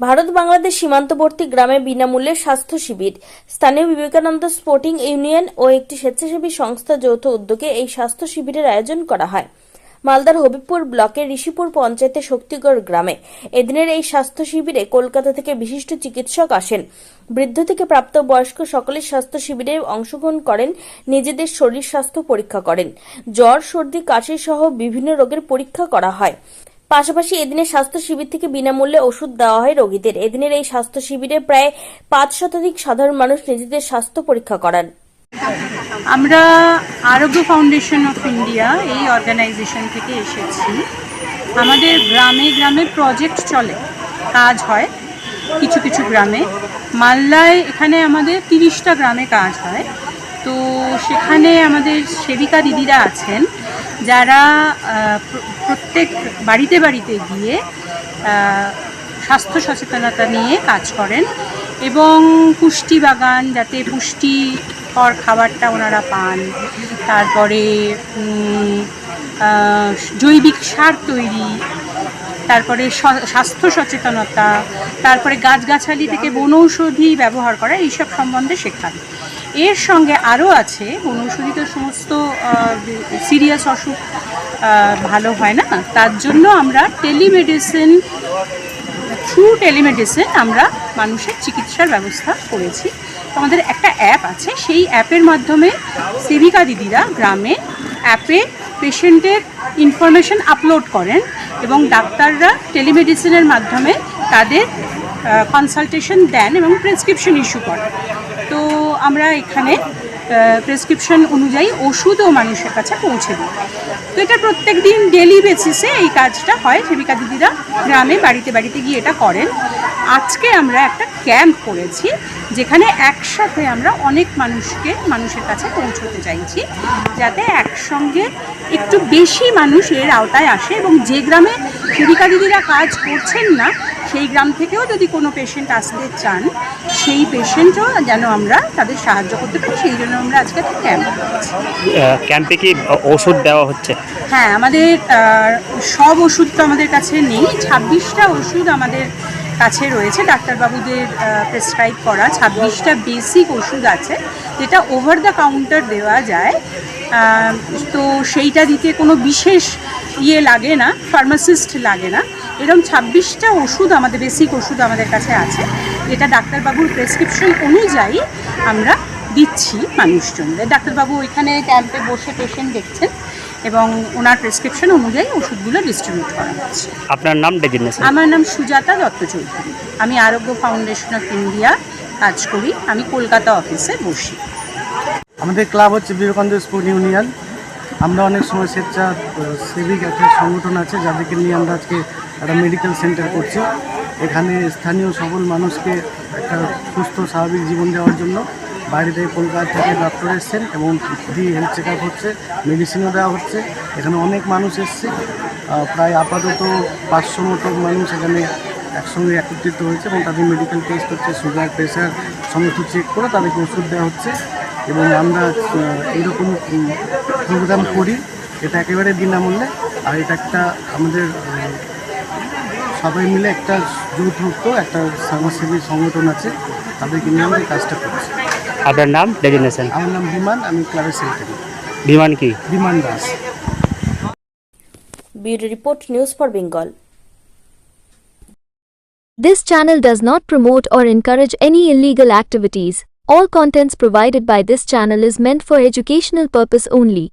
ভারত বাংলাদেশ সীমান্তবর্তী গ্রামে বিনামূল্যে স্বাস্থ্য শিবির। স্থানীয় বিবেকানন্দ স্পোর্টিং ইউনিয়ন ও একটি স্বেচ্ছাসেবী সংস্থা যৌথ উদ্যোগে এই স্বাস্থ্য শিবিরের আয়োজন করা হয়। মালদার হবিবপুর ব্লকের ঋষিপুর পঞ্চায়েতের শক্তিগড় গ্রামে এদিনের এই স্বাস্থ্য শিবিরে কলকাতা থেকে বিশিষ্ট চিকিৎসক আসেন। বৃদ্ধ থেকে প্রাপ্ত বয়স্ক সকলের স্বাস্থ্য শিবিরে অংশগ্রহণ করেন, নিজেদের শরীর স্বাস্থ্য পরীক্ষা করেন। জ্বর, সর্দি, কাশি সহ বিভিন্ন রোগের পরীক্ষা করা হয়। পাশাপাশি এদিনের স্বাস্থ্য শিবির থেকে বিনামূল্যে ওষুধ দেওয়া হয় রোগীদের। এদিনের এই স্বাস্থ্য শিবিরে প্রায় পাঁচ শতাধিক সাধারণ মানুষ নিজেদের স্বাস্থ্য পরীক্ষা করান। আমরা আরোগ্য ফাউন্ডেশন অফ ইন্ডিয়া এই অর্গানাইজেশন থেকে এসেছি। আমাদের গ্রামে গ্রামে প্রজেক্ট চলে, কাজ হয় কিছু কিছু গ্রামে। মালদায় এখানে আমাদের তিরিশটা গ্রামে কাজ হয়। তো সেখানে আমাদের সেবিকা দিদিরা আছেন। যারা প্রত্যেক বাড়িতে বাড়িতে গিয়ে স্বাস্থ্য সচেতনতা নিয়ে কাজ করেন এবং পুষ্টি বাগান যাতে পুষ্টিকর খাবারটা ওনারা পান। তারপরে জৈবিক সার তৈরি তারপরে স্বাস্থ্য সচেতনতা, তারপরে গাছগাছালি থেকে বনৌষধি ব্যবহার করা, এইসব সম্বন্ধে শেখান। এর সঙ্গে আরও আছে বনৌষধি তো সমস্ত সিরিয়াস অসুখ ভালো হয় না। তার জন্য আমরা টেলিমেডিসিন থ্রু টেলিমেডিসিন আমরা মানুষের চিকিৎসার ব্যবস্থা করেছি। আমাদের একটা অ্যাপ আছে, সেই অ্যাপের মাধ্যমে সেবিকা দিদিরা গ্রামে অ্যাপে পেশেন্টের ইনফরমেশন আপলোড করেন এবং ডাক্তাররা টেলিমেডিসিনের মাধ্যমে তাদের কনসালটেশন দেন এবং প্রেসক্রিপশন ইস্যু করেন। তো আমরা এখানে প্রেসক্রিপশন অনুযায়ী ওষুধও মানুষের কাছে পৌঁছে দিই। তো এটা প্রত্যেক দিন ডেলি বেসিসে এই কাজটা হয় সেবিকা দিদিরা গ্রামে বাড়িতে বাড়িতে গিয়ে এটা করেন। আজকে আমরা একটা ক্যাম্প করেছি, যেখানে একসাথে আমরা অনেক মানুষকে, মানুষের কাছে পৌঁছতে চাইছি, যাতে একসঙ্গে একটু বেশি মানুষ এর আওতায় আসে এবং যে গ্রামে সেবিকা দিদিরা কাজ করছেন না সেই গ্রাম থেকেও যদি কোনো পেশেন্ট আসতে চান সেই পেশেন্টও যেন আমরা তাদের সাহায্য করতে পারি সেই জন্য আমরা আজকে একটা ক্যাম্প করেছি। ক্যাম্পে কি ওষুধ দেওয়া হচ্ছে? হ্যাঁ আমাদের সব ওষুধ তো আমাদের কাছে নেই ছাব্বিশটা ওষুধ আমাদের কাছে রয়েছে ডাক্তারবাবুদের প্রেসক্রাইব করা। ছাব্বিশটা বেসিক ওষুধ আছে যেটা ওভার দ্য কাউন্টার দেওয়া যায়। তো সেইটা দিতে কোনো বিশেষ ইয়ে লাগে না ফার্মাসিস্ট লাগে না। এরকম ছাব্বিশটা ওষুধ আমাদের বেসিক ওষুধ আমাদের কাছে আছে। যেটা ডাক্তারবাবুর প্রেসক্রিপশন অনুযায়ী আমরা দিচ্ছি মানুষজনদের। ডাক্তারবাবু ওইখানে ক্যাম্পে বসে পেশেন্ট দেখছেন এবং ওনার প্রেসক্রিপশন অনুযায়ী ওষুধগুলো ডিস্ট্রিবিউট করা হচ্ছে। আপনার নাম ডেজিগনেশন আমার নাম সুজাতা দত্ত চৌধুরী। আমি আরোগ্য ফাউন্ডেশন অফ ইন্ডিয়া কাজ করি। আমি কলকাতা অফিসে বসি। আমাদের ক্লাব হচ্ছে বিবেকানন্দ স্পোর্ট ইউনিয়ন আমরা অনেক সময় স্বেচ্ছা সিভিক একটা সংগঠন আছে, যাদেরকে নিয়ে আমরা আজকে একটা মেডিকেল সেন্টার করছি। এখানে স্থানীয় সকল মানুষকে একটা সুস্থ, স্বাভাবিক জীবন দেওয়ার জন্য বাইরে থেকে কলকাতা থেকে ডক্টর এসছেন এবং ফ্রি হেলথ চেক আপ হচ্ছে মেডিসিনও দেওয়া হচ্ছে। এখানে অনেক মানুষ এসছে প্রায় আপাতত পাঁচশো মতো মানুষ এখানে একসঙ্গে একত্রিত হয়েছে এবং তাদের মেডিকেল টেস্ট হচ্ছে সুগার প্রেশার সমস্ত চেক করে তাদেরকে ওষুধ দেওয়া হচ্ছে। এবং আমরা এইরকম প্রোগ্রাম করি এটা একেবারে বিনামূল্যে। আর এটা একটা আমাদের সবাই মিলে একটা যৌথ একটা সমাজসেবী সংগঠন আছে তাদেরকে নিয়ে আমরা কাজটা করছি। আপনার নাম ডেজিগনেশন? আমার নাম বিমান আমি ক্লাবের সেক্রেটারি বিমান কি? Biman Das. Bureau report news for Bengal. This channel does not promote or encourage any illegal activities. All contents provided by this channel is meant for educational purpose only.